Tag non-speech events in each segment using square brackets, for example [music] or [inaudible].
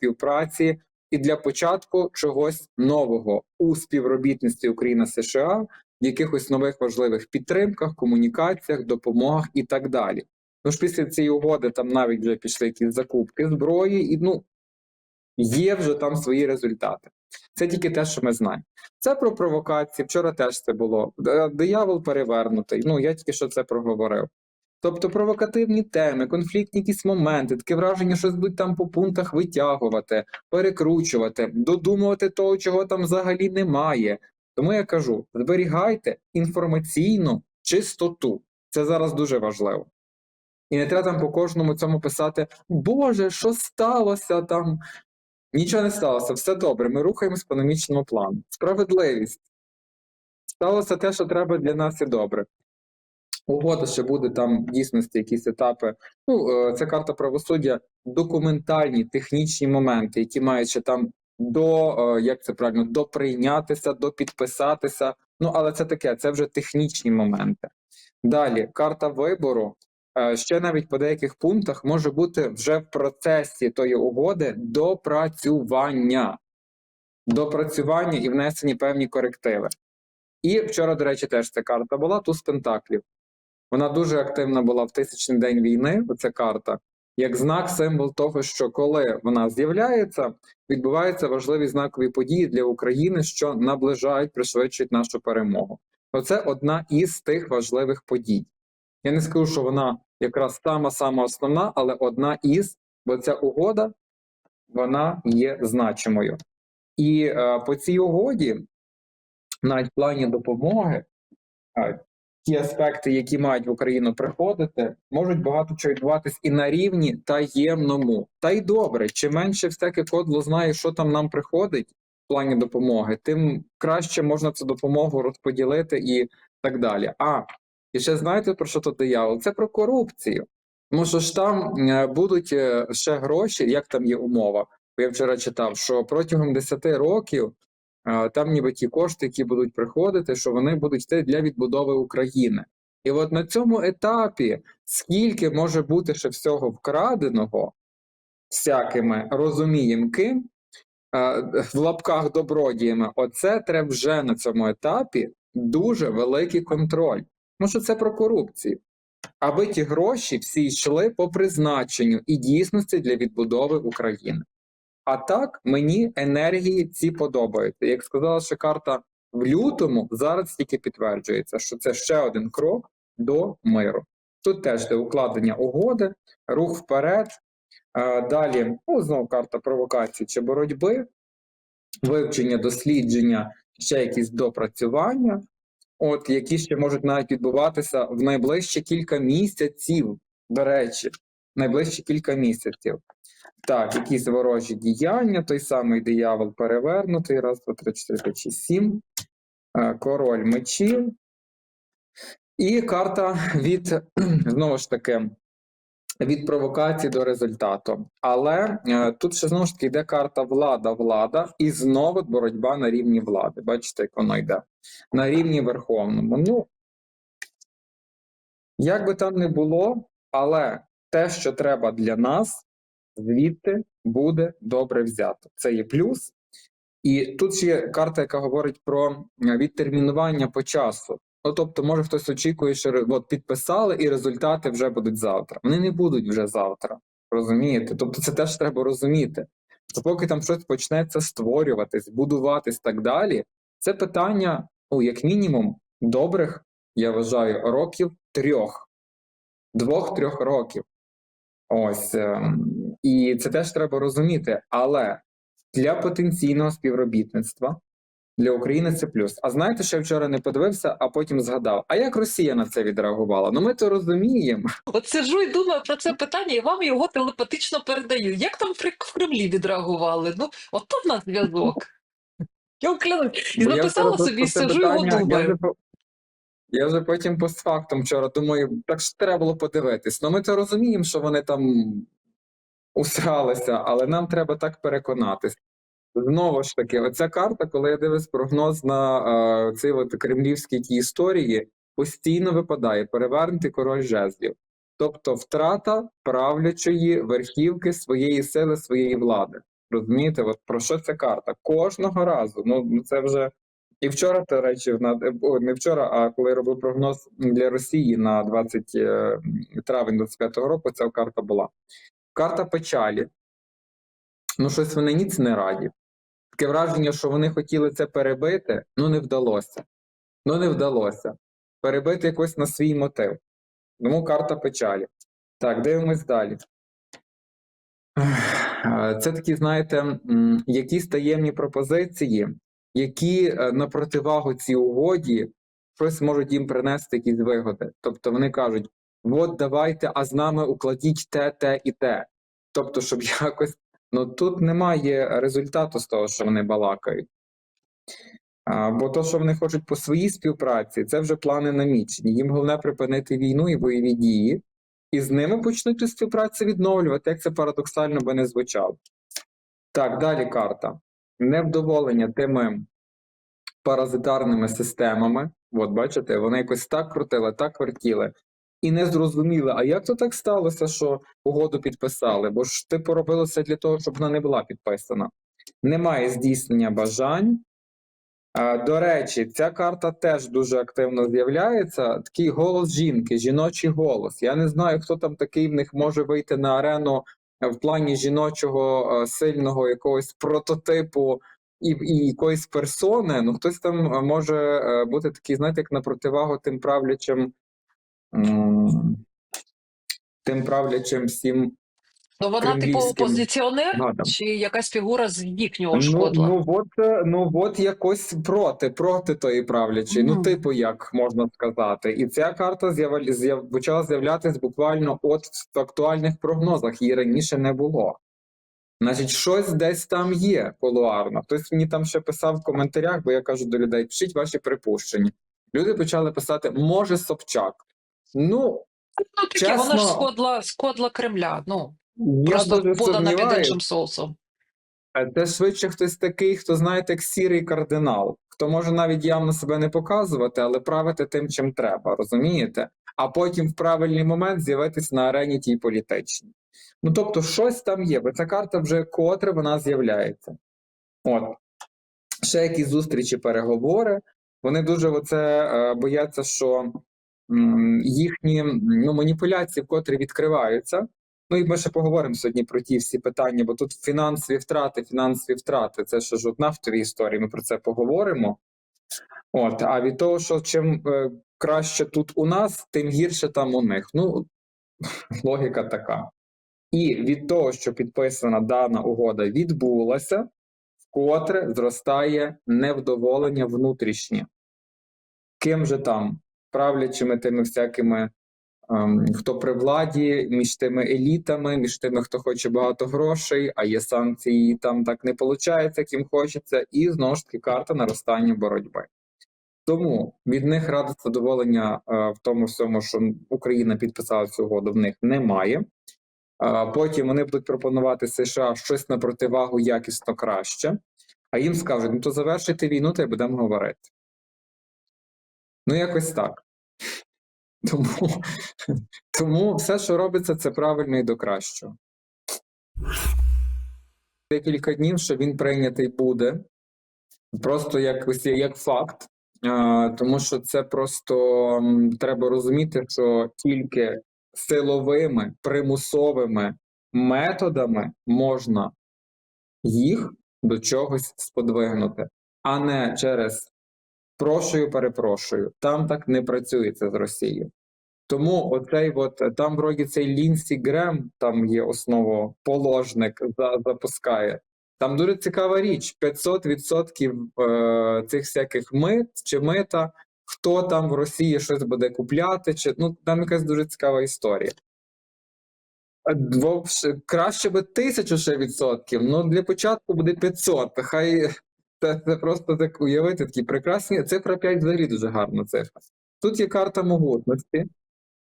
співпраці і для початку чогось нового у співробітництві Україна США, в якихось нових важливих підтримках, комунікаціях, допомогах і так далі. Ну ж після цієї угоди там навіть вже пішли якісь закупки зброї, і ну є вже там свої результати. Це тільки те, що ми знаємо. Це про провокації. Вчора теж це було. Диявол перевернутий. Ну я тільки що це проговорив. Тобто провокативні теми, конфліктні якісь моменти, таке враження, що будуть там по пунктах витягувати, перекручувати, додумувати того, чого там взагалі немає. Тому я кажу: зберігайте інформаційну чистоту. Це зараз дуже важливо. І не треба там по кожному цьому писати: Боже, що сталося там? Нічого не сталося, все добре. Ми рухаємось по наміченому плану. Справедливість. Сталося те, що треба для нас і добре. Угода, що буде там в дійсності якісь етапи. Ну, е, це карта правосуддя, документальні технічні моменти, які мають ще там до е, як це правильно, доприйнятися, допідписатися. Ну, але це таке, це вже технічні моменти. Далі, карта вибору. е, Ще навіть по деяких пунктах може бути вже в процесі тої угоди допрацювання, допрацювання і внесені певні корективи. І вчора, до речі, теж ця карта була туз пентаклів. Вона дуже активна була в тисячний день війни. Оця карта, як знак, символ того, що коли вона з'являється, відбуваються важливі знакові події для України, що наближають, пришвидшують нашу перемогу. Оце одна із тих важливих подій. Я не скажу, що вона якраз сама сама основна, але одна із, бо ця угода вона є значимою. І е, по цій угоді, навіть в плані допомоги, ті аспекти, які мають в Україну приходити, можуть багато чого відбуватись і на рівні таємному. Та й добре, чим менше всяке кодло знає, що там нам приходить в плані допомоги, тим краще можна цю допомогу розподілити і так далі. А і ще знаєте про що тут диявол? Це про корупцію. Тому що ж там е, будуть е, ще гроші, як там є умова. Я вчора читав, що протягом 10 років там ніби ті кошти, які будуть приходити, що вони будуть йти для відбудови України. І от на цьому етапі скільки може бути ще всього вкраденого всякими розумієм ким в лапках добродіями, оце треба вже на цьому етапі дуже великий контроль. Тому що це про корупцію. Аби ті гроші всі йшли по призначенню і дійсності для відбудови України. А так мені енергії ці подобаються. Як сказала ще карта в лютому, зараз тільки підтверджується, що це ще один крок до миру. Тут теж де укладення угоди, рух вперед. Е, Далі, ну, знову карта провокації чи боротьби, вивчення, дослідження, ще якісь допрацювання, от які ще можуть навіть відбуватися в найближчі кілька місяців. До речі, найближчі кілька місяців. Так, якісь ворожі діяння, той самий диявол перевернутий. Раз, два, три, чотири, п'ять, шість, сім. Е, Король мечів. І карта від, [clears throat] знову ж таки, від провокації до результату. Але е, тут ще знову ж таки йде карта влада, влада, і знову боротьба на рівні влади. Бачите, як воно йде. На рівні верховному. Ну, як би там не було, але те, що треба для нас, звідти буде добре взято. Це є плюс. І тут ще є карта, яка говорить про е, відтермінування по часу. Ну, тобто, може хтось очікує, що от підписали, і результати вже будуть завтра. Вони не будуть вже завтра. Розумієте? Тобто, це теж треба розуміти. То поки там щось почнеться створюватись, будуватись так далі, це питання, ну, як мінімум, добрих, я вважаю, років трьох, двох-трьох років. Ось ем, і це теж треба розуміти. Але для потенційного співробітництва для України це плюс. А знаєте, що я вчора не подивився, а потім згадав: а як Росія на це відреагувала? Ну ми то розуміємо. От сиджу і думаю про це питання, і вам його телепатично передаю. Як там в Кремлі відреагували? Ну, ото в нас зв'язок. [laughs] Я вам. І записала собі, це сиджу його думаю. Я вже потім постфактум вчора думаю, так ж треба було подивитись. Ну ми то розуміємо, що вони там усралися, але нам треба так переконатись. Знову ж таки, оця карта, коли я дивлюсь прогноз на е, цій от кремлівській тій історії, постійно випадає перевернутий король жезлів. Тобто втрата правлячої верхівки своєї сили, своєї влади. Розумієте, от про що ця карта? Кожного разу. Ну, це вже і вчора, до речі, о, не вчора, а коли я робив прогноз для Росії на 20 е, травень 25-го року, ця карта була. Карта печалі. Ну, щось вони ніц не раді. Таке враження, що вони хотіли це перебити, ну не вдалося. Ну не вдалося. Перебити якось на свій мотив. Тому карта печалі. Так, дивимось далі. Е, Це такі, знаєте, якісь таємні пропозиції, які е, на противагу цій угоді щось можуть їм принести якісь вигоди. Тобто вони кажуть: от давайте, а з нами укладіть те, те і те. Тобто, щоб [laughs] якось. Ну тут немає результату з того, що вони балакають. А, бо то, що вони хочуть по своїй співпраці, це вже плани намічені. Їм головне припинити війну і бойові дії, і з ними почнуть цю співпрацю відновлювати, як це парадоксально би не звучало. Так, далі карта. Невдоволення тими паразитарними системами. От бачите, вони якось так крутили, так вертіли. І не зрозуміли, а як то так сталося, що угоду підписали? Бо ж типу робилося для того, щоб вона не була підписана. Немає здійснення бажань. До речі, ця карта теж дуже активно з'являється. Такий голос жінки, жіночий голос. Я не знаю, хто там такий в них може вийти на арену в плані жіночого е, сильного якогось прототипу і, і якоїсь персони. Ну, хтось там е, може е, бути такий, знаєте, як на противагу тим правлячим. Тим правлячим всім Ну вона типу опозиціонер гадам. чи якась фігура з їхнього Ну, шкодла? ну, от, е, ну от якось проти, проти тої правлячої. Ну, типу, як можна сказати. І ця карта з'яв- почала з'являтися буквально от в актуальних прогнозах. Її раніше не було. Значить, щось десь там є колуарно. Хтось мені там ще писав в коментарях, бо я кажу до людей: пишіть ваші припущення. Люди почали писати, може Собчак. Ну, Ну таке, вона ж скодла, скодла Кремля. Ну я просто дуже подана під іншим соусом. Це швидше хтось такий, хто знаєте, як сірий кардинал, хто може навіть явно себе не показувати, але правити тим, чим треба, розумієте? А потім в правильний момент з'явитись на арені тій політичній. Ну тобто, щось там є, бо ця карта вже котре вона з'являється. От. Ще якісь зустрічі, переговори. Вони дуже оце е, бояться, що м, їхні ну, маніпуляції вкотре відкриваються. Ну і ми ще поговоримо сьогодні про ті всі питання, бо тут фінансові втрати, фінансові втрати це ще ж от нафтові історії. Ми про це поговоримо. От, а від того, що чим е, краще тут у нас, тим гірше там у них. Ну, [laughs] логіка така. І від того, що підписана дана угода відбулася, вкотре зростає невдоволення внутрішнє. Ким же там? Правлячими тими всякими, хто при владі, між тими елітами, між тими, хто хоче багато грошей, а є санкції, і там так не виходить, як їм хочеться, і знову ж таки карта наростання боротьби. Тому від них радості задоволення е, в тому всьому, що Україна підписала цю угоду, в них немає. Потім вони будуть пропонувати США щось на противагу якісно краще, а їм скажуть: ну то завершити війну, та й будемо говорити. Ну, якось так. Тому, тому все, що робиться, це правильно і до кращого. Декілька днів, що він прийнятий буде, просто як, як факт. Тому що це просто треба розуміти, що тільки силовими примусовими методами можна їх до чогось сподвигнути, а не через прошую, перепрошую. Там так не працюється з Росією. Тому оцей от там вроді цей Лінсі Грем, там є основоположник, за, запускає. Там дуже цікава річ: 500% е, цих всяких мит чи мита, хто там в Росії щось буде купляти, чи ну там якась дуже цікава історія. Е, Краще би тисячу ще відсотків, ну для початку буде 500. Хай це, це просто так уявити такі прекрасні. Цифра 5 взагалі дуже гарна цифра. Тут є карта могутності.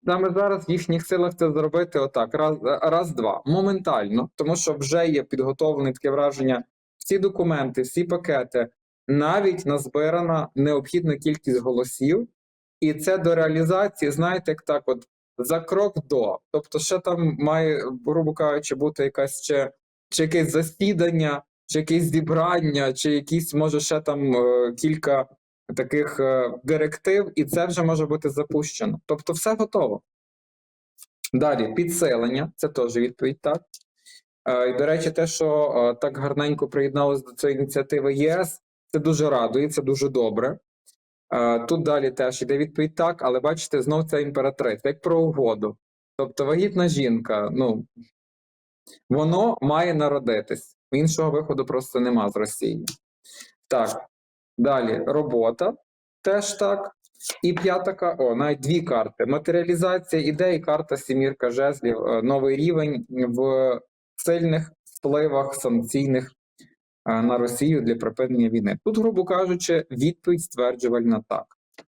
Саме зараз в їхніх силах це зробити отак, раз, раз, два, моментально, тому що вже є підготовлене таке враження, всі документи, всі пакети, навіть назбирана необхідна кількість голосів, і це до реалізації, знаєте, як так, от за крок до. Тобто, ще там має, грубо кажучи, бути якась ще чи якесь засідання, чи якесь зібрання, чи якісь, може, ще там е, кілька таких е, директив, і це вже може бути запущено. Тобто, все готово. Далі, підсилення, це теж відповідь так. Е, І, до речі, те, що так гарненько приєдналось до цієї ініціативи ЄС, це дуже радує, це дуже добре. Тут далі теж іде відповідь так, але бачите, знов це імператриця, як про угоду. Тобто вагітна жінка, ну воно має народитись. Іншого виходу просто нема з Росії. Так, далі робота теж так. І п'ята о, навіть дві карти: матеріалізація ідей, карта сімірка жезлів, е, новий рівень в сильних впливах санкційних е, на Росію для припинення війни. Тут, грубо кажучи, відповідь стверджувальна так.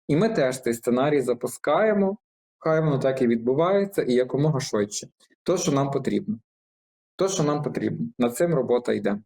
І ми теж цей сценарій запускаємо. Хай воно так і відбувається, і якомога швидше. То, що нам потрібно. То, що нам потрібно. Над цим робота йде.